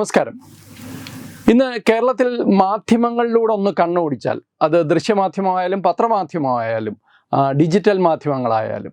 നമസ്കാരം. ഇന്ന് കേരളത്തിൽ മാധ്യമങ്ങളിലൂടെ ഒന്ന് കണ്ണോടിച്ചാൽ അത് ദൃശ്യമാധ്യമമായാലും പത്രമാധ്യമമായാലും ഡിജിറ്റൽ മാധ്യമങ്ങളായാലും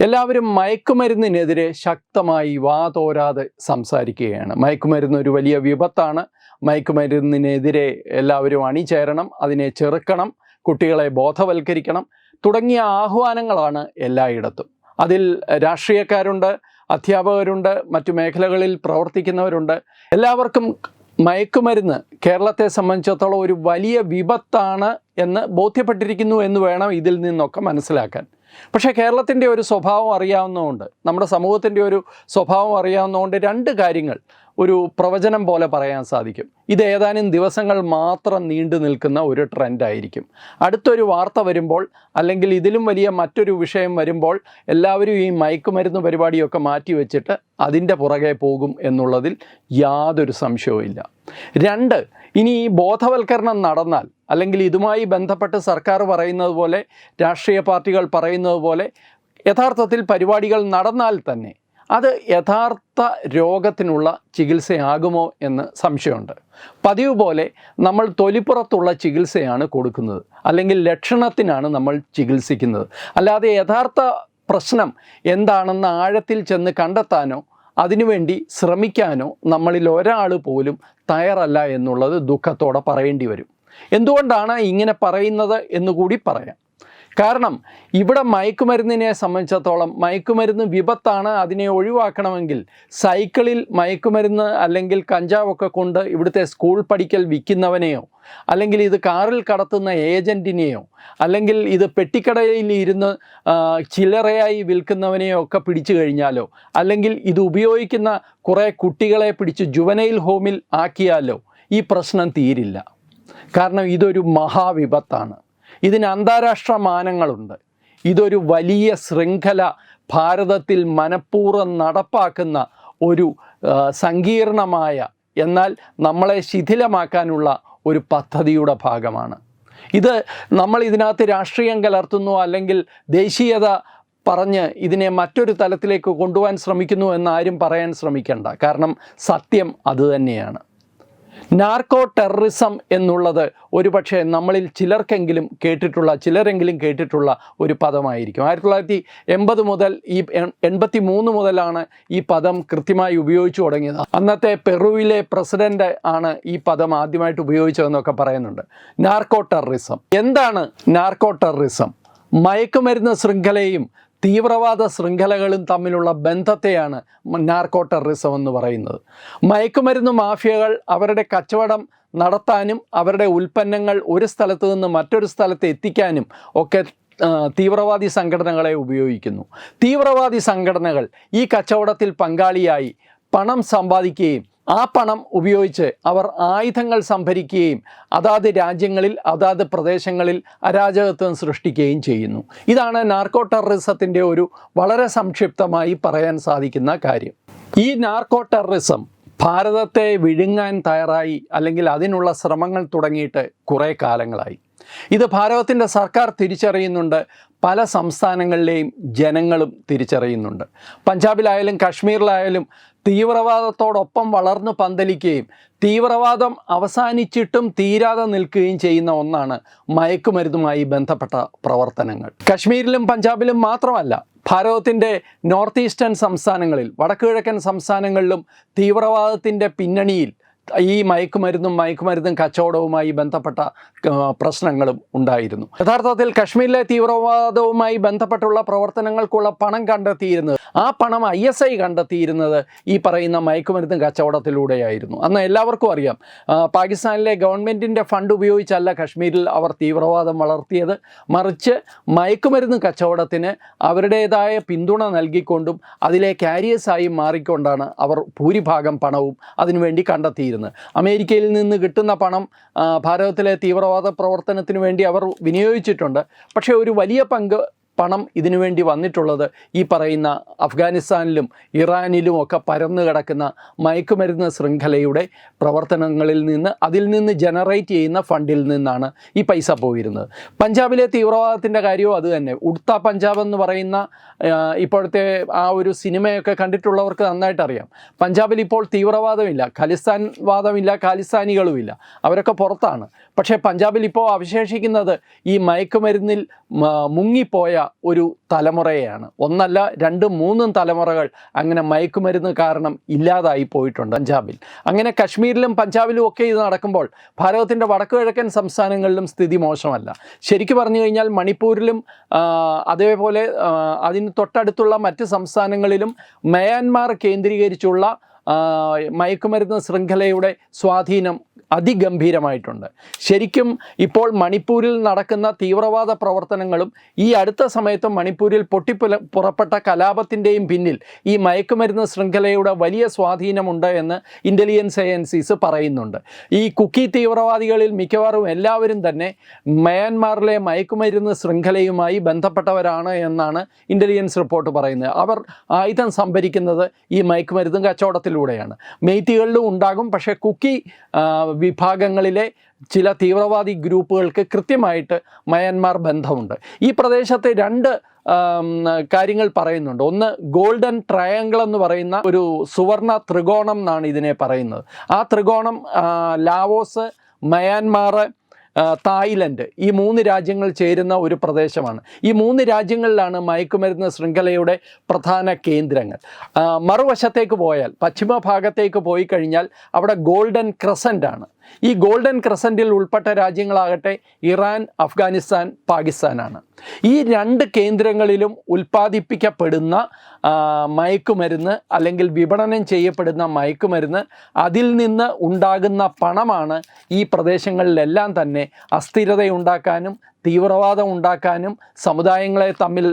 എല്ലാവരും മയക്കുമരുന്നിനെതിരെ ശക്തമായി വാതോരാതെ സംസാരിക്കുകയാണ്. മയക്കുമരുന്ന് ഒരു വലിയ വിപത്താണ്. മയക്കുമരുന്നിനെതിരെ എല്ലാവരും അണിചേരണം അതിനെ ചെറുക്കണം കുട്ടികളെ ബോധവൽക്കരിക്കണം തുടങ്ങിയ ആഹ്വാനങ്ങളാണ് എല്ലായിടത്തും. അതിൽ രാഷ്ട്രീയക്കാരുണ്ട് അധ്യാപകരുണ്ട് മറ്റു മേഖലകളിൽ പ്രവർത്തിക്കുന്നവരുണ്ട്. എല്ലാവർക്കും മയക്കുമരുന്ന് കേരളത്തെ സംബന്ധിച്ചിടത്തോളം ഒരു വലിയ വിപത്താണ് എന്ന് ബോധ്യപ്പെട്ടിരിക്കുന്നു എന്ന് വേണം ഇതിൽ നിന്നൊക്കെ മനസ്സിലാക്കാൻ. പക്ഷേ കേരളത്തിന്റെ ഒരു സ്വഭാവം അറിയാവുന്നതുകൊണ്ട് നമ്മുടെ സമൂഹത്തിന്റെ ഒരു സ്വഭാവം അറിയാവുന്നതുകൊണ്ട് രണ്ട് കാര്യങ്ങൾ ഒരു പ്രവചനം പോലെ പറയാൻ സാധിക്കും. ഇത് ഏതാനും ദിവസങ്ങൾ മാത്രം നീണ്ടു നിൽക്കുന്ന ഒരു ട്രെൻഡായിരിക്കും. അടുത്തൊരു വാർത്ത വരുമ്പോൾ അല്ലെങ്കിൽ ഇതിലും വലിയ മറ്റൊരു വിഷയം വരുമ്പോൾ എല്ലാവരും ഈ മയക്കുമരുന്ന് പരിപാടിയൊക്കെ മാറ്റി വെച്ചിട്ട് അതിന്റെ പുറകെ പോകും എന്നുള്ളതിൽ യാതൊരു സംശയവുമില്ല. രണ്ട് ഇനി ഈ ബോധവൽക്കരണം നടന്നാൽ അല്ലെങ്കിൽ ഇതുമായി ബന്ധപ്പെട്ട് സർക്കാർ പറയുന്നത് പോലെ രാഷ്ട്രീയ പാർട്ടികൾ പറയുന്നത് പോലെ യഥാർത്ഥത്തിൽ പരിപാടികൾ നടന്നാൽ തന്നെ അത് യഥാർത്ഥ രോഗത്തിനുള്ള ചികിത്സയാകുമോ എന്ന് സംശയമുണ്ട്. പതിവ് പോലെ നമ്മൾ തൊലിപ്പുറത്തുള്ള ചികിത്സയാണ് കൊടുക്കുന്നത്. അല്ലെങ്കിൽ ലക്ഷണത്തിനാണ് നമ്മൾ ചികിത്സിക്കുന്നത്. അല്ലാതെ യഥാർത്ഥ പ്രശ്നം എന്താണെന്ന് ആഴത്തിൽ ചെന്ന് കണ്ടെത്താനോ അതിനുവേണ്ടി ശ്രമിക്കാനോ നമ്മളിൽ ഒരാൾ പോലും തയ്യാറല്ല എന്നുള്ളത് ദുഃഖത്തോടെ പറയേണ്ടി വരും. എന്തുകൊണ്ടാണ് ഇങ്ങനെ പറയുന്നത് എന്നുകൂടി പറയാം. കാരണം ഇവിടെ മയക്കുമരുന്നിനെ സംബന്ധിച്ചിടത്തോളം മയക്കുമരുന്ന് വിപത്താണ് അതിനെ ഒഴിവാക്കണമെങ്കിൽ സൈക്കിളിൽ മയക്കുമരുന്ന് അല്ലെങ്കിൽ കഞ്ചാവൊക്കെ കൊണ്ട് ഇവിടുത്തെ സ്കൂൾ പഠിക്കൽ വിൽക്കുന്നവനെയോ അല്ലെങ്കിൽ ഇത് കാറിൽ കടത്തുന്ന ഏജന്റിനെയോ അല്ലെങ്കിൽ ഇത് പെട്ടിക്കടയിൽ ഇരുന്ന് ചില്ലറയായി വിൽക്കുന്നവനെയോ ഒക്കെ പിടിച്ചു കഴിഞ്ഞാലോ അല്ലെങ്കിൽ ഇത് ഉപയോഗിക്കുന്ന കുറേ കുട്ടികളെ പിടിച്ച് ജുവനൈൽ ഹോമിൽ ആക്കിയാലോ ഈ പ്രശ്നം തീരില്ല. കാരണം ഇതൊരു മഹാവിപത്താണ്. ഇതിന് അന്താരാഷ്ട്ര മാനങ്ങളുണ്ട്. ഇതൊരു വലിയ ശൃംഖല ഭാരതത്തിൽ മനഃപൂർവം നടപ്പാക്കുന്ന ഒരു സങ്കീർണമായ എന്നാൽ നമ്മളെ ശിഥിലമാക്കാനുള്ള ഒരു പദ്ധതിയുടെ ഭാഗമാണ്. ഇത് നമ്മൾ ഇതിനകത്ത് രാഷ്ട്രീയം കലർത്തുന്നു അല്ലെങ്കിൽ ദേശീയത പറഞ്ഞ് ഇതിനെ മറ്റൊരു തലത്തിലേക്ക് കൊണ്ടുപോകാൻ ശ്രമിക്കുന്നു എന്നാരും പറയാൻ ശ്രമിക്കേണ്ട. കാരണം സത്യം അതുതന്നെയാണ് നാർക്കോ ടെററിസം എന്നുള്ളത് ഒരുപക്ഷെ നമ്മളിൽ ചിലർക്കെങ്കിലും കേട്ടിട്ടുള്ള ചിലരെങ്കിലും കേട്ടിട്ടുള്ള ഒരു പദമായിരിക്കും. ആയിരത്തി തൊള്ളായിരത്തി എൺപത് മുതൽ ഈ എൺ- എൺപത്തി മൂന്ന് മുതലാണ് ഈ പദം കൃത്യമായി ഉപയോഗിച്ചു തുടങ്ങിയത്. അന്നത്തെ പെറുവിലെ പ്രസിഡന്റ് ആണ് ഈ പദം ആദ്യമായിട്ട് ഉപയോഗിച്ചതെന്നൊക്കെ പറയുന്നുണ്ട്. Narco terrorism. എന്താണ് നാർക്കോ ടെററിസം? മയക്കുമരുന്ന് ശൃംഖലയും തീവ്രവാദ ശൃംഖലകളും തമ്മിലുള്ള ബന്ധത്തെയാണ് നാർക്കോ ടെററിസം എന്ന് പറയുന്നത്. മയക്കുമരുന്ന് മാഫിയകൾ അവരുടെ കച്ചവടം നടത്താനും അവരുടെ ഉൽപ്പന്നങ്ങൾ ഒരു സ്ഥലത്ത് നിന്ന് മറ്റൊരു സ്ഥലത്ത് എത്തിക്കാനും ഒക്കെ തീവ്രവാദി സംഘടനകളെ ഉപയോഗിക്കുന്നു. തീവ്രവാദി സംഘടനകൾ ഈ കച്ചവടത്തിൽ പങ്കാളിയായി പണം സമ്പാദിക്കുകയും ആ പണം ഉപയോഗിച്ച് അവർ ആയുധങ്ങൾ സംഭരിക്കുകയും അതാത് രാജ്യങ്ങളിൽ അതാത് പ്രദേശങ്ങളിൽ അരാജകത്വം സൃഷ്ടിക്കുകയും ചെയ്യുന്നു. ഇതാണ് നാർക്കോ ടെററിസത്തിന്റെ ഒരു വളരെ സംക്ഷിപ്തമായി പറയാൻ സാധിക്കുന്ന കാര്യം. ഈ നാർക്കോ ടെററിസം ഭാരതത്തെ വിഴുങ്ങാൻ തയ്യാറായി അല്ലെങ്കിൽ അതിനുള്ള ശ്രമങ്ങൾ തുടങ്ങിയിട്ട് കുറേ കാലങ്ങളായി. ഇത് ഭാരതത്തിന്റെ സർക്കാർ തിരിച്ചറിയുന്നുണ്ട് പല സംസ്ഥാനങ്ങളിലെയും ജനങ്ങളും തിരിച്ചറിയുന്നുണ്ട്. പഞ്ചാബിലായാലും കാശ്മീരിലായാലും തീവ്രവാദത്തോടൊപ്പം വളർന്നു പന്തലിക്കുകയും തീവ്രവാദം അവസാനിച്ചിട്ടും തീരാതെ നിൽക്കുകയും ചെയ്യുന്ന ഒന്നാണ് മയക്കുമരുന്നുമായി ബന്ധപ്പെട്ട പ്രവർത്തനങ്ങൾ. കശ്മീരിലും പഞ്ചാബിലും മാത്രമല്ല ഭാരതത്തിന്റെ നോർത്ത് ഈസ്റ്റേൺ സംസ്ഥാനങ്ങളിൽ വടക്കുകിഴക്കൻ സംസ്ഥാനങ്ങളിലും തീവ്രവാദത്തിന്റെ പിന്നണിയിൽ ഈ മയക്കുമരുന്നും മയക്കുമരുന്നും കച്ചവടവുമായി ബന്ധപ്പെട്ട പ്രശ്നങ്ങളും ഉണ്ടായിരുന്നു. യഥാർത്ഥത്തിൽ കശ്മീരിലെ തീവ്രവാദവുമായി ബന്ധപ്പെട്ടുള്ള പ്രവർത്തനങ്ങൾക്കുള്ള പണം കണ്ടെത്തിയിരുന്നത് ആ പണം ഐ എസ് ഐ കണ്ടെത്തിയിരുന്നത് ഈ പറയുന്ന മയക്കുമരുന്ന് കച്ചവടത്തിലൂടെയായിരുന്നു. അന്ന് എല്ലാവർക്കും അറിയാം പാകിസ്ഥാനിലെ ഗവൺമെന്റിന്റെ ഫണ്ട് ഉപയോഗിച്ചല്ല കശ്മീരിൽ അവർ തീവ്രവാദം വളർത്തിയത്. മറിച്ച് മയക്കുമരുന്ന് കച്ചവടത്തിന് അവരുടേതായ പിന്തുണ നൽകിക്കൊണ്ടും അതിലെ കാരിയേഴ്സായി മാറിക്കൊണ്ടാണ് അവർ ഭൂരിഭാഗം പണവും അതിനുവേണ്ടി കണ്ടെത്തിയിരുന്നത് അമേരിക്കയിൽ നിന്ന് കിട്ടുന്ന പണം ഭാരതത്തിലെ തീവ്രവാദ പ്രവർത്തനത്തിന് വേണ്ടി അവർ വിനിയോഗിച്ചിട്ടുണ്ട്. പക്ഷേ ഒരു വലിയ പങ്ക് പണം ഇതിനുവേണ്ടി വന്നിട്ടുള്ളത് ഈ പറയുന്ന അഫ്ഗാനിസ്ഥാനിലും ഇറാനിലും ഒക്കെ പരന്നു കിടക്കുന്ന മയക്കുമരുന്ന് ശൃംഖലയുടെ പ്രവർത്തനങ്ങളിൽ നിന്ന് അതിൽ നിന്ന് ജനറേറ്റ് ചെയ്യുന്ന ഫണ്ടിൽ നിന്നാണ് ഈ പൈസ പോയിരുന്നത്. പഞ്ചാബിലെ തീവ്രവാദത്തിന്റെ കാര്യവും അത് തന്നെ. ഉഡ്ത പഞ്ചാബ് എന്ന് പറയുന്ന ഇപ്പോഴത്തെ ആ ഒരു സിനിമയൊക്കെ കണ്ടിട്ടുള്ളവർക്ക് നന്നായിട്ട് അറിയാം. പഞ്ചാബിൽ ഇപ്പോൾ തീവ്രവാദമില്ല ഖലിസ്ഥാൻ വാദമില്ല ഖാലിസ്ഥാനികളുമില്ല. അവരൊക്കെ പുറത്താണ്. പക്ഷേ പഞ്ചാബിൽ ഇപ്പോൾ അവശേഷിക്കുന്നത് ഈ മയക്കുമരുന്നിൽ മുങ്ങിപ്പോയ ഒരു തലമുറയാണ് ഒന്നല്ല രണ്ടും മൂന്നും തലമുറകൾ അങ്ങനെ മയക്കുമരുന്ന് കാരണം ഇല്ലാതായി പോയിട്ടുണ്ട് പഞ്ചാബിൽ. അങ്ങനെ കശ്മീരിലും പഞ്ചാബിലും ഒക്കെ ഇത് നടക്കുമ്പോൾ ഭാരതത്തിന്റെ വടക്കു കിഴക്കൻ സംസ്ഥാനങ്ങളിലും സ്ഥിതി മോശമല്ല. ശരിക്കു പറഞ്ഞു കഴിഞ്ഞാൽ മണിപ്പൂരിലും അതേപോലെ അതിന് തൊട്ടടുത്തുള്ള മറ്റ് സംസ്ഥാനങ്ങളിലും മ്യാൻമാർ കേന്ദ്രീകരിച്ചുള്ള മയക്കുമരുന്ന് ശൃംഖലയുടെ സ്വാധീനം അതിഗംഭീരമായിട്ടുണ്ട്. ശരിക്കും ഇപ്പോൾ മണിപ്പൂരിൽ നടക്കുന്ന തീവ്രവാദ പ്രവർത്തനങ്ങളും ഈ അടുത്ത സമയത്ത് മണിപ്പൂരിൽ പൊട്ടിപ്പുല പുറപ്പെട്ട കലാപത്തിന്റെയും പിന്നിൽ ഈ മയക്കുമരുന്ന് ശൃംഖലയുടെ വലിയ സ്വാധീനമുണ്ട് എന്ന് ഇന്റലിജൻസ് ഏജൻസീസ് പറയുന്നുണ്ട്. ഈ കുക്കി തീവ്രവാദികളിൽ മിക്കവാറും എല്ലാവരും തന്നെ മ്യാൻമാറിലെ മയക്കുമരുന്ന് ശൃംഖലയുമായി ബന്ധപ്പെട്ടവരാണ് എന്നാണ് ഇന്റലിജൻസ് റിപ്പോർട്ട് പറയുന്നത്. അവർ ആയുധം സംഭരിക്കുന്നത് ഈ മയക്കുമരുന്ന് കച്ചവടത്തിലൂടെയാണ്. മെയ്ത്തികളിലും ഉണ്ടാകും പക്ഷേ കുക്കി വിഭാഗങ്ങളിലെ ചില തീവ്രവാദി ഗ്രൂപ്പുകൾക്ക് കൃത്യമായിട്ട് മയന്മാർ ബന്ധമുണ്ട്. ഈ പ്രദേശത്തെ രണ്ട് കാര്യങ്ങൾ പറയുന്നുണ്ട്. ഒന്ന് ഗോൾഡൻ ട്രയാങ്കിൾ എന്ന് പറയുന്ന ഒരു സുവർണ ത്രികോണം എന്നാണ് ഇതിനെ പറയുന്നത്. ആ ത്രികോണം ലാവോസ് മയാൻമാർ ആ, തായ്ലൻഡ് ഈ മൂന്ന് രാജ്യങ്ങൾ ചേരുന്ന ഒരു പ്രദേശമാണ്. ഈ മൂന്ന് രാജ്യങ്ങളിലാണ് മയക്കുമരുന്ന് ശൃംഖലയുടെ പ്രധാന കേന്ദ്രങ്ങൾ. മറുവശത്തേക്ക് പോയാൽ പശ്ചിമ ഭാഗത്തേക്ക് പോയി കഴിഞ്ഞാൽ അവിടെ ഗോൾഡൻ ക്രസന്റ് ആണ്. ഈ ഗോൾഡൻ ക്രസന്റിൽ ഉൾപ്പെട്ട രാജ്യങ്ങളാകട്ടെ ഇറാൻ അഫ്ഗാനിസ്ഥാൻ പാകിസ്ഥാനാണ്. ഈ രണ്ട് കേന്ദ്രങ്ങളിലും ഉൽപ്പാദിപ്പിക്കപ്പെടുന്ന മയക്കുമരുന്ന് അല്ലെങ്കിൽ വിപണനം ചെയ്യപ്പെടുന്ന മയക്കുമരുന്ന് അതിൽ നിന്ന് ഉണ്ടാകുന്ന പണമാണ് ഈ പ്രദേശങ്ങളിലെല്ലാം തന്നെ അസ്ഥിരതയുണ്ടാക്കാനും തീവ്രവാദം ഉണ്ടാക്കാനും സമുദായങ്ങളെ തമ്മിൽ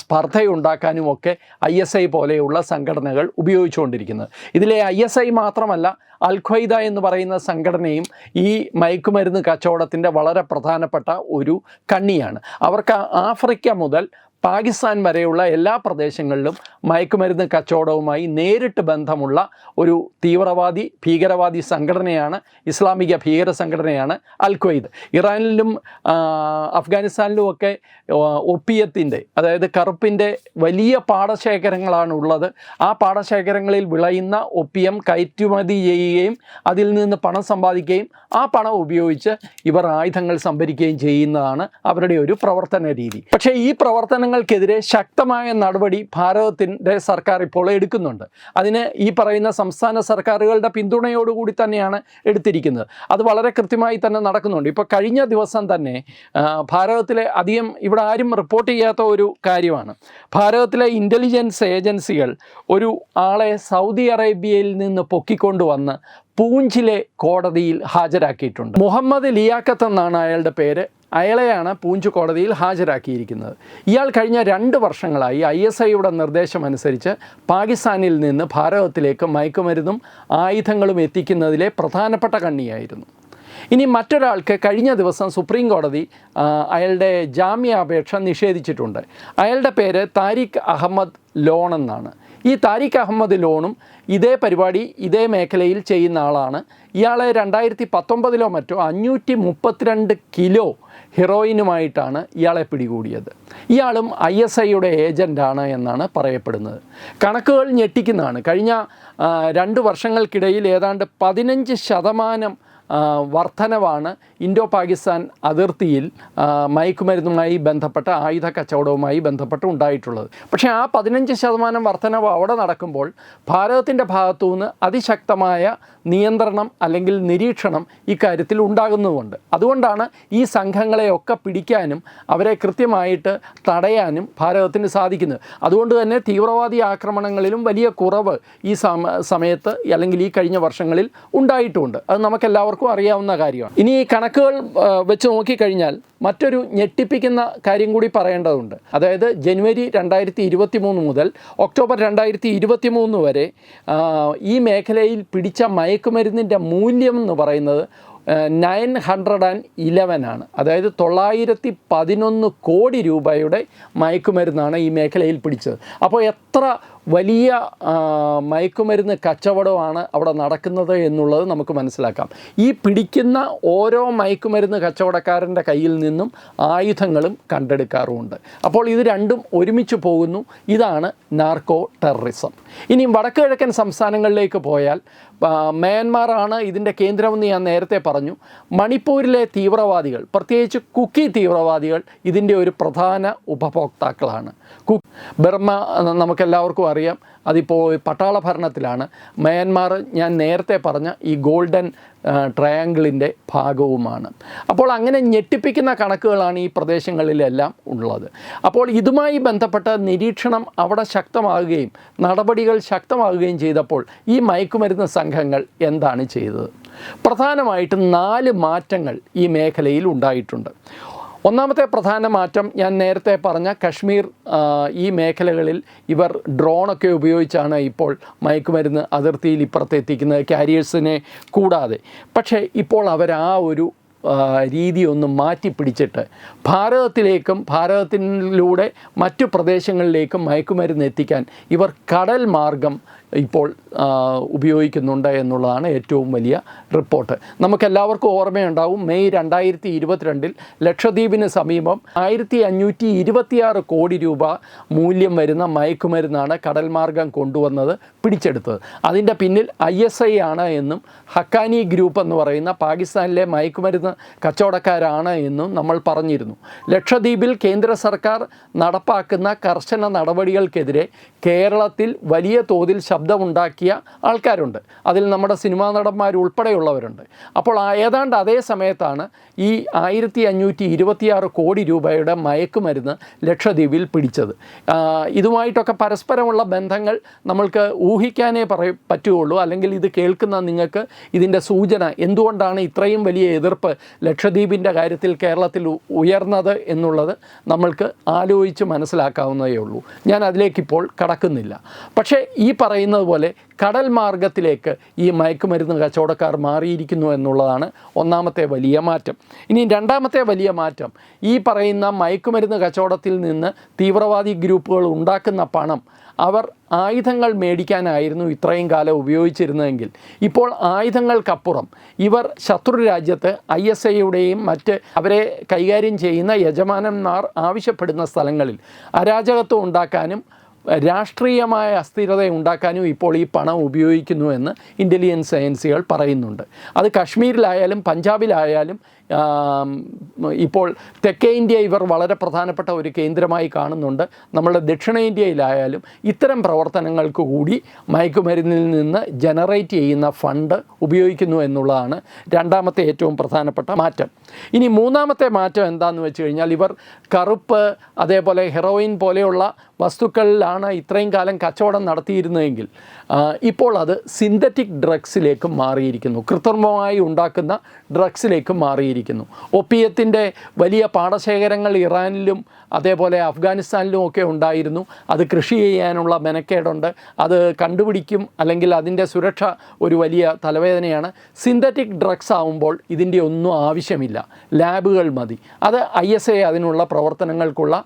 സ്പർദ്ധയുണ്ടാക്കാനും ഒക്കെ ഐ എസ് ഐ പോലെയുള്ള സംഘടനകൾ ഉപയോഗിച്ചുകൊണ്ടിരിക്കുന്നത്. ഇതിലെ ഐ എസ് ഐ മാത്രമല്ല അൽ ഖ്വൈദ എന്ന് പറയുന്ന സംഘടനയും ഈ മയക്കുമരുന്ന് കച്ചവടത്തിന്റെ വളരെ പ്രധാനപ്പെട്ട ഒരു കണ്ണിയാണ്. അവർക്ക് ആഫ്രിക്ക മുതൽ പാകിസ്ഥാൻ വരെയുള്ള എല്ലാ പ്രദേശങ്ങളിലും മയക്കുമരുന്ന് കച്ചവടവുമായി നേരിട്ട് ബന്ധമുള്ള ഒരു തീവ്രവാദി ഭീകരവാദി സംഘടനയാണ് ഇസ്ലാമിക ഭീകര സംഘടനയാണ് അൽ ഖ്വയ്ദ് ഇറാനിലും അഫ്ഗാനിസ്ഥാനിലും ഒക്കെ ഒപ്പിയത്തിന്റെ അതായത് കറുപ്പിന്റെ വലിയ പാടശേഖരങ്ങളാണ് ഉള്ളത്. ആ പാടശേഖരങ്ങളിൽ വിളയുന്ന ഒപ്പിയം കയറ്റുമതി ചെയ്യുകയും അതിൽ നിന്ന് പണം സമ്പാദിക്കുകയും ആ പണം ഉപയോഗിച്ച് ഇവർ ആയുധങ്ങൾ സംഭരിക്കുകയും ചെയ്യുന്നതാണ് അവരുടെ ഒരു പ്രവർത്തന രീതി. പക്ഷേ ഈ പ്രവർത്തനങ്ങൾക്കെതിരെ ശക്തമായ നടപടി ഭാരതത്തിന്റെ സർക്കാർ ഇപ്പോൾ എടുക്കുന്നുണ്ട്. അതിന് ഈ പറയുന്ന സംസ്ഥാന സർക്കാരുകളുടെ പിന്തുണയോടുകൂടി തന്നെയാണ് എടുത്തിരിക്കുന്നത്. അത് വളരെ കൃത്യമായി തന്നെ നടക്കുന്നുണ്ട്. ഇപ്പോൾ കഴിഞ്ഞ ദിവസം തന്നെ ഭാരതത്തിലെ അധികം ഇവിടെ ആരും റിപ്പോർട്ട് ചെയ്യാത്ത ഒരു കാര്യമാണ്. ഭാരതത്തിലെ ഇന്റലിജൻസ് ഏജൻസികൾ ഒരു ആളെ സൗദി അറേബ്യയിൽ നിന്ന് പൊക്കിക്കൊണ്ടുവന്ന് പൂഞ്ചിലെ കോടതിയിൽ ഹാജരാക്കിയിട്ടുണ്ട്. മുഹമ്മദ് ലിയാക്കത്ത് എന്നാണ് അയാളുടെ പേര്. അയാളെയാണ് പൂഞ്ച് കോടതിയിൽ ഹാജരാക്കിയിരിക്കുന്നത്. ഇയാൾ കഴിഞ്ഞ രണ്ട് വർഷങ്ങളായി ഐ എസ് ഐയുടെ നിർദ്ദേശമനുസരിച്ച് പാകിസ്ഥാനിൽ നിന്ന് ഭാരതത്തിലേക്ക് മയക്കുമരുന്നും ആയുധങ്ങളും എത്തിക്കുന്നതിലെ പ്രധാനപ്പെട്ട കണ്ണിയായിരുന്നു. ഇനി മറ്റൊരാൾക്ക് കഴിഞ്ഞ ദിവസം സുപ്രീം കോടതി അയാളുടെ ജാമ്യാപേക്ഷ നിഷേധിച്ചിട്ടുണ്ട്. അയാളുടെ പേര് താരിഖ് അഹമ്മദ് ലോൺ എന്നാണ്. ഈ താരിഖ് അഹമ്മദ് ലോണും ഇതേ പരിപാടി ഇതേ മേഖലയിൽ ചെയ്യുന്ന ആളാണ്. ഇയാളെ രണ്ടായിരത്തി പത്തൊമ്പതിലോ മറ്റോ അഞ്ഞൂറ്റി മുപ്പത്തിരണ്ട് കിലോ ഹെറോയിനുമായിട്ടാണ് ഇയാളെ പിടികൂടിയത്. ഇയാളും ഐ എസ് ഐയുടെ ഏജന്റാണ് എന്നാണ് പറയപ്പെടുന്നത്. കണക്കുകൾ ഞെട്ടിക്കുന്നതാണ്. കഴിഞ്ഞ രണ്ട് വർഷങ്ങൾക്കിടയിൽ ഏതാണ്ട് പതിനഞ്ച് ശതമാനം വർധനവാണ്. ഇൻഡോ പാകിസ്ഥാൻ അതിർത്തിയിൽ മയക്കുമരുന്നുമായി ബന്ധപ്പെട്ട ആയുധ കച്ചവടവുമായി ബന്ധപ്പെട്ട് ഉണ്ടായിട്ടുള്ളത്. പക്ഷേ ആ പതിനഞ്ച് ശതമാനം വർധനവ് അവിടെ നടക്കുമ്പോൾ ഭാരതത്തിന്റെ ഭാഗത്തു നിന്ന് അതിശക്തമായ നിയന്ത്രണം അല്ലെങ്കിൽ നിരീക്ഷണം ഇക്കാര്യത്തിൽ ഉണ്ടാകുന്നതുകൊണ്ട് അതുകൊണ്ടാണ് ഈ സംഘങ്ങളെയൊക്കെ പിടിക്കാനും അവരെ കൃത്യമായിട്ട് തടയാനും ഭാരതത്തിന് സാധിക്കുന്നത്. അതുകൊണ്ട് തന്നെ തീവ്രവാദി ആക്രമണങ്ങളിലും വലിയ കുറവ് ഈ സമ സമയത്ത് അല്ലെങ്കിൽ ഈ കഴിഞ്ഞ വർഷങ്ങളിൽ ഉണ്ടായിട്ടുമുണ്ട് അത് നമുക്കെല്ലാവർക്കും അറിയാവുന്ന കാര്യമാണ്. ഇനി ഈ കണക്കുകൾ വെച്ച് നോക്കിക്കഴിഞ്ഞാൽ മറ്റൊരു ഞെട്ടിപ്പിക്കുന്ന കാര്യം കൂടി പറയേണ്ടതുണ്ട്. അതായത് ജനുവരി രണ്ടായിരത്തി ഇരുപത്തി മൂന്ന് മുതൽ ഒക്ടോബർ രണ്ടായിരത്തി ഇരുപത്തി മൂന്ന് വരെ ഈ മേഖലയിൽ പിടിച്ച മയക്കുമരുന്നിന്റെ മൂല്യം എന്ന് പറയുന്നത് നയൻ ഹൺഡ്രഡ് ആൻഡ് ഇലവൻ ആണ്. അതായത് തൊള്ളായിരത്തി പതിനൊന്ന് കോടി രൂപയുടെ മയക്കുമരുന്നാണ് ഈ മേഖലയിൽ പിടിച്ചത്. അപ്പോൾ എത്ര വലിയ മയക്കുമരുന്ന് കച്ചവടമാണ് അവിടെ നടക്കുന്നത് എന്നുള്ളത് നമുക്ക് മനസ്സിലാക്കാം. ഈ പിടിക്കുന്ന ഓരോ മയക്കുമരുന്ന് കച്ചവടക്കാരന്റെ കയ്യിൽ നിന്നും ആയുധങ്ങളും കണ്ടെടുക്കാറുമുണ്ട്. അപ്പോൾ ഇത് രണ്ടും ഒരുമിച്ച് പോകുന്നു. ഇതാണ് നാർക്കോ ടെററിസം. ഇനി വടക്ക് കിഴക്കൻ സംസ്ഥാനങ്ങളിലേക്ക് പോയാൽ മ്യാൻമാറാണ് ഇതിന്റെ കേന്ദ്രമെന്ന് ഞാൻ നേരത്തെ പറഞ്ഞു. മണിപ്പൂരിലെ തീവ്രവാദികൾ പ്രത്യേകിച്ച് കുക്കി തീവ്രവാദികൾ ഇതിന്റെ ഒരു പ്രധാന ഉപഭോക്താക്കളാണ്. ബർമ്മ നമുക്കെല്ലാവർക്കും അറിയാം. അതിപ്പോൾ പട്ടാള ഭരണത്തിലാണ്. മ്യാൻമാർ ഞാൻ നേരത്തെ പറഞ്ഞ ഈ ഗോൾഡൻ ട്രയാങ്കിളിന്റെ ഭാഗവുമാണ്. അപ്പോൾ അങ്ങനെ ഞെട്ടിപ്പിക്കുന്ന കണക്കുകളാണ് ഈ പ്രദേശങ്ങളിലെല്ലാം ഉള്ളത്. അപ്പോൾ ഇതുമായി ബന്ധപ്പെട്ട നിരീക്ഷണം അവിടെ ശക്തമാകുകയും നടപടികൾ ശക്തമാകുകയും ചെയ്തപ്പോൾ ഈ മയക്കുമരുന്ന് സംഘങ്ങൾ എന്താണ് ചെയ്തത്? പ്രധാനമായിട്ടും നാല് മാറ്റങ്ങൾ ഈ മേഖലയിൽ ഉണ്ടായിട്ടുണ്ട്. ഒന്നാമത്തെ പ്രധാന മാറ്റം ഞാൻ നേരത്തെ പറഞ്ഞ കശ്മീർ ഈ മേഖലകളിൽ ഇവർ ഡ്രോണൊക്കെ ഉപയോഗിച്ചാണ് ഇപ്പോൾ മയക്കുമരുന്ന് അതിർത്തിയിൽ ഇപ്പുറത്ത് എത്തിക്കുന്നത് കാരിയേഴ്സിനെ കൂടാതെ. പക്ഷേ ഇപ്പോൾ അവർ ആ ഒരു രീതി ഒന്ന് മാറ്റി പിടിച്ചിട്ട് ഭാരതത്തിലേക്കും ഭാരതത്തിലൂടെ മറ്റു പ്രദേശങ്ങളിലേക്കും മയക്കുമരുന്ന് എത്തിക്കാൻ ഇവർ കടൽ മാർഗം ഇപ്പോൾ ഉപയോഗിക്കുന്നുണ്ട് എന്നുള്ളതാണ് ഏറ്റവും വലിയ റിപ്പോർട്ട്. നമുക്കെല്ലാവർക്കും ഓർമ്മയുണ്ടാവും മെയ് രണ്ടായിരത്തി ഇരുപത്തിരണ്ടിൽ ലക്ഷദ്വീപിന് സമീപം ആയിരത്തി അഞ്ഞൂറ്റി ഇരുപത്തിയാറ് കോടി രൂപ മൂല്യം വരുന്ന മയക്കുമരുന്നാണ് കടൽ മാർഗം കൊണ്ടുവന്നത് പിടിച്ചെടുത്തത്. അതിന്റെ പിന്നിൽ ഐ എസ് ഐ ആണ് എന്നും ഹക്കാനി ഗ്രൂപ്പ് എന്ന് പറയുന്ന പാകിസ്ഥാനിലെ മയക്കുമരുന്ന് കച്ചവടക്കാരാണ് എന്നും നമ്മൾ പറഞ്ഞിരുന്നു. ലക്ഷദ്വീപിൽ കേന്ദ്ര സർക്കാർ നടപ്പാക്കുന്ന കർശന നടപടികൾക്കെതിരെ കേരളത്തിൽ വലിയ തോതിൽ ശബ്ദമുണ്ടാക്കിയ ആൾക്കാരുണ്ട്. അതിൽ നമ്മുടെ സിനിമാ നടന്മാർ ഉൾപ്പെടെയുള്ളവരുണ്ട്. അപ്പോൾ ഏതാണ്ട് അതേ സമയത്താണ് ഈ ആയിരത്തി അഞ്ഞൂറ്റി ഇരുപത്തിയാറ് കോടി രൂപയുടെ മയക്കുമരുന്ന് ലക്ഷദ്വീപിൽ പിടിച്ചത്. ഇതുമായിട്ടൊക്കെ പരസ്പരമുള്ള ബന്ധങ്ങൾ നമ്മൾക്ക് ഊഹിക്കാനേ പറയ പറ്റുകയുള്ളൂ. അല്ലെങ്കിൽ ഇത് കേൾക്കുന്ന നിങ്ങൾക്ക് ഇതിന്റെ സൂചന എന്തുകൊണ്ടാണ് ഇത്രയും വലിയ എതിർപ്പ് ലക്ഷദ്വീപിന്റെ കാര്യത്തിൽ കേരളത്തിൽ ഉയർന്നത് എന്നുള്ളത് നമ്മൾക്ക് ആലോചിച്ച് മനസ്സിലാക്കാവുന്നതേ ഉള്ളൂ. ഞാൻ അതിലേക്കിപ്പോൾ കടക്കുന്നില്ല. പക്ഷേ ഈ പറയുന്നത് പോലെ കടൽ മാർഗത്തിലേക്ക് ഈ മയക്കുമരുന്ന് കച്ചവടക്കാർ മാറിയിരിക്കുന്നു എന്നുള്ളതാണ് ഒന്നാമത്തെ വലിയ മാറ്റം. ഇനി രണ്ടാമത്തെ വലിയ മാറ്റം ഈ പറയുന്ന മയക്കുമരുന്ന് കച്ചവടത്തിൽ നിന്ന് തീവ്രവാദി ഗ്രൂപ്പുകൾ ഉണ്ടാക്കുന്ന പണം അവർ ആയുധങ്ങൾ മേടിക്കാനായിരുന്നു ഇത്രയും കാലം ഉപയോഗിച്ചിരുന്നതെങ്കിൽ. ഇപ്പോൾ ആയുധങ്ങൾക്കപ്പുറം ഇവർ ശത്രു രാജ്യത്ത് ഐ എസ് ഐയുടെയും മറ്റ് അവരെ കൈകാര്യം ചെയ്യുന്ന യജമാനന്മാർ ആവശ്യപ്പെടുന്ന സ്ഥലങ്ങളിൽ അരാജകത്വം ഉണ്ടാക്കാനും രാഷ്ട്രീയമായ അസ്ഥിരത ഉണ്ടാക്കാനും ഇപ്പോൾ ഈ പണം ഉപയോഗിക്കുന്നുവെന്ന് ഇന്റലിജൻസ് ഏജൻസികൾ പറയുന്നുണ്ട്. അത് കശ്മീരിലായാലും പഞ്ചാബിലായാലും ഇപ്പോൾ തെക്കേ ഇന്ത്യ ഇവർ വളരെ പ്രധാനപ്പെട്ട ഒരു കേന്ദ്രമായി കാണുന്നുണ്ട്. നമ്മുടെ ദക്ഷിണേന്ത്യയിലായാലും ഇത്തരം പ്രവർത്തനങ്ങൾക്ക് കൂടി മയക്കുമരുന്നിൽ നിന്ന് ജനറേറ്റ് ചെയ്യുന്ന ഫണ്ട് ഉപയോഗിക്കുന്നു എന്നുള്ളതാണ് രണ്ടാമത്തെ ഏറ്റവും പ്രധാനപ്പെട്ട മാറ്റം. ഇനി മൂന്നാമത്തെ മാറ്റം എന്താണെന്ന് വെച്ച് കഴിഞ്ഞാൽ ഇവർ കറുപ്പ് അതേപോലെ ഹെറോയിൻ പോലെയുള്ള വസ്തുക്കളിലാണ് ഇത്രയും കാലം കച്ചവടം നടത്തിയിരുന്നതെങ്കിൽ ഇപ്പോൾ അത് സിന്തറ്റിക് ഡ്രഗ്സിലേക്ക് മാറിയിരിക്കുന്നു. കൃത്രിമമായി ഉണ്ടാക്കുന്ന ഡ്രഗ്സിലേക്ക് മാറിയിരിക്കുന്നു. ഒപ്പിയത്തിന്റെ വലിയ പാടശേഖരങ്ങൾ ഇറാനിലും അതേപോലെ അഫ്ഗാനിസ്ഥാനിലും ഒക്കെ ഉണ്ടായിരുന്നു. അത് കൃഷി ചെയ്യാനുള്ള മെനക്കേടുണ്ട്. അത് കണ്ടുപിടിക്കും അല്ലെങ്കിൽ അതിന്റെ സുരക്ഷ ഒരു വലിയ തലവേദനയാണ്. സിന്തറ്റിക് ഡ്രഗ്സ് ആവുമ്പോൾ ഇതിന്റെ ഒന്നും ആവശ്യമില്ല. ലാബുകൾ മതി. അത് ഐ അതിനുള്ള പ്രവർത്തനങ്ങൾക്കുള്ള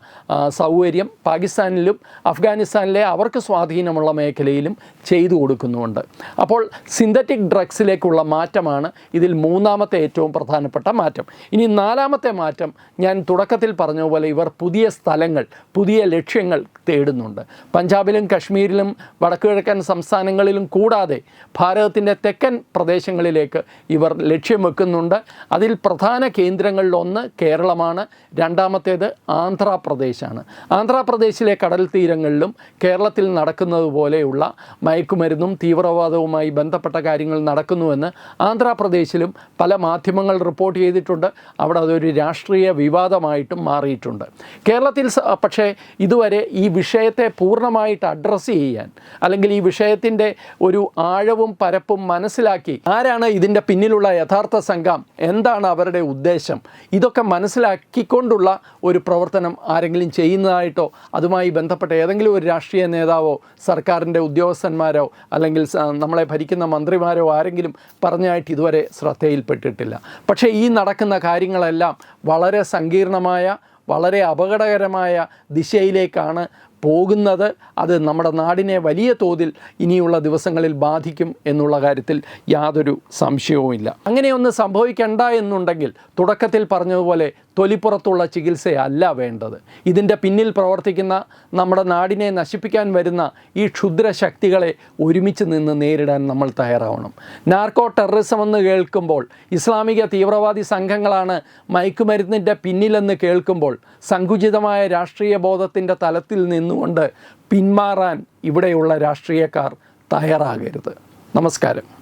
സൗകര്യം. സൗകര്യം പാകിസ്ഥാനിലും അഫ്ഗാനിസ്ഥാനിലെ അവർക്ക് സ്വാധീനമുള്ള മേഖലയിലും ചെയ്തു കൊടുക്കുന്നുമുണ്ട്. അപ്പോൾ സിന്തറ്റിക് ഡ്രഗ്സിലേക്കുള്ള മാറ്റമാണ് ഇതിൽ മൂന്നാമത്തെ ഏറ്റവും പ്രധാനപ്പെട്ട മാറ്റം. ഇനി നാലാമത്തെ മാറ്റം ഞാൻ തുടക്കത്തിൽ പറഞ്ഞ പോലെ ഇവർ പുതിയ സ്ഥലങ്ങൾ പുതിയ ലക്ഷ്യങ്ങൾ തേടുന്നുണ്ട്. പഞ്ചാബിലും കശ്മീരിലും വടക്കുകിഴക്കൻ സംസ്ഥാനങ്ങളിലും കൂടാതെ ഭാരതത്തിന്റെ തെക്കൻ പ്രദേശങ്ങളിലേക്ക് ഇവർ ലക്ഷ്യം വെക്കുന്നുണ്ട്. അതിൽ പ്രധാന കേന്ദ്രങ്ങളിലൊന്ന് കേരളമാണ് രണ്ടാമത്തേത് ആന്ധ്രാപ്രദേശാണ്. ആന്ധ്രാപ്രദേശിലെ കടൽ തീരങ്ങളിലും കേരളത്തിൽ നടക്കുന്നത് പോലെയുള്ള മയക്കുമരുന്നും തീവ്രവാദവുമായി ബന്ധപ്പെട്ട കാര്യങ്ങൾ നടക്കുന്നുവെന്ന് ആന്ധ്രാപ്രദേശിലും പല മാധ്യമങ്ങൾ റിപ്പോർട്ട് ചെയ്തിട്ടുണ്ട്. അവിടെ അതൊരു രാഷ്ട്രീയ വിവാദമായിട്ടും മാറിയിട്ടുണ്ട്. കേരളത്തിൽ പക്ഷേ ഇതുവരെ ഈ വിഷയത്തെ പൂർണമായിട്ട് അഡ്രസ്സ് ചെയ്യാൻ അല്ലെങ്കിൽ ഈ വിഷയത്തിന്റെ ഒരു ആഴവും പരപ്പും മനസ്സിലാക്കി ആരാണ് ഇതിന്റെ പിന്നിലുള്ള യഥാർത്ഥ സംഘം എന്താണ് അവരുടെ ഉദ്ദേശം ഇതൊക്കെ മനസ്സിലാക്കിക്കൊണ്ടുള്ള ഒരു പ്രവർത്തനം ആരെങ്കിലും ചെയ്യുന്നതായിട്ടോ അതുമായി ബന്ധപ്പെട്ട ഏതെങ്കിലും ഒരു രാഷ്ട്രീയ നേതാവോ സർക്കാരിന്റെ ഉദ്യോഗസ്ഥന്മാരോ അല്ലെങ്കിൽ നമ്മളെ ഭരിക്കുന്ന മന്ത്രിമാരോ ആരെങ്കിലും പറഞ്ഞായിട്ട് ഇതുവരെ ശ്രദ്ധയിൽപ്പെട്ടിട്ടില്ല. പക്ഷേ ഈ നടക്കുന്ന കാര്യങ്ങളെല്ലാം വളരെ സങ്കീർണമായ വളരെ അപകടകരമായ ദിശയിലേക്കാണ് പോകുന്നത് അത് നമ്മുടെ നാടിനെ വലിയ തോതിൽ ഇനിയുള്ള ദിവസങ്ങളിൽ ബാധിക്കും എന്നുള്ള കാര്യത്തിൽ യാതൊരു സംശയവുമില്ല അങ്ങനെയൊന്ന് സംഭവിക്കണ്ട എന്നുണ്ടെങ്കിൽ തുടക്കത്തിൽ പറഞ്ഞതുപോലെ തൊലിപ്പുറത്തുള്ള ചികിത്സയല്ല വേണ്ടത്. ഇതിന്റെ പിന്നിൽ പ്രവർത്തിക്കുന്ന നമ്മുടെ നാടിനെ നശിപ്പിക്കാൻ വരുന്ന ഈ ക്ഷുദ്ര ശക്തികളെ ഒരുമിച്ച് നിന്ന് നേരിടാൻ നമ്മൾ തയ്യാറാവണം. നാർക്കോ ടെററിസം എന്ന് കേൾക്കുമ്പോൾ ഇസ്ലാമിക തീവ്രവാദി സംഘങ്ങളാണ് മയക്കുമരുന്നിന്റെ പിന്നിലെന്ന് കേൾക്കുമ്പോൾ സങ്കുചിതമായ രാഷ്ട്രീയ ബോധത്തിന്റെ തലത്തിൽ നിന്നുകൊണ്ട് പിന്മാറാൻ ഇവിടെയുള്ള രാഷ്ട്രീയക്കാർ തയ്യാറാകരുത്. നമസ്കാരം.